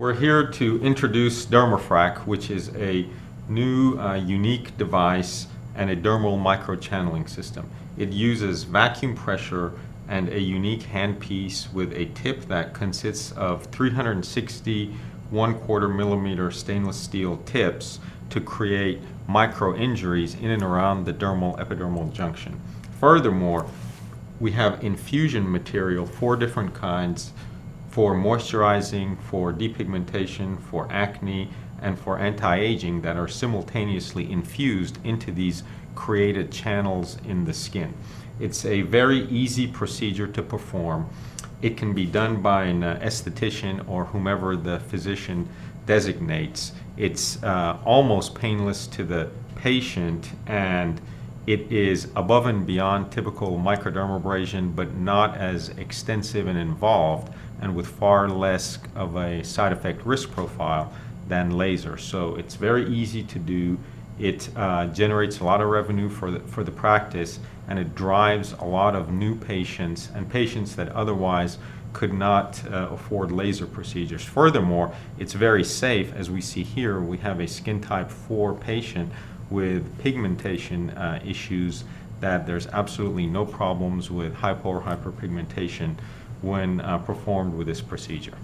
We're here to introduce Dermafrac, which is a new uh, unique device and a dermal microchanneling system. It uses vacuum pressure and a unique handpiece with a tip that consists of 360 one quarter millimeter stainless steel tips to create micro injuries in and around the dermal epidermal junction. Furthermore, we have infusion material, four different kinds, for moisturizing, for depigmentation, for acne, and for anti-aging that are simultaneously infused into these created channels in the skin. It's a very easy procedure to perform. It can be done by an uh, esthetician or whomever the physician designates. It's uh, almost painless to the patient and it is above and beyond typical microdermabrasion, but not as extensive and involved, and with far less of a side effect risk profile than laser. So it's very easy to do. It uh, generates a lot of revenue for the, for the practice, and it drives a lot of new patients and patients that otherwise could not uh, afford laser procedures. Furthermore, it's very safe. As we see here, we have a skin type 4 patient with pigmentation uh, issues that there's absolutely no problems with hypo or hyperpigmentation when uh, performed with this procedure.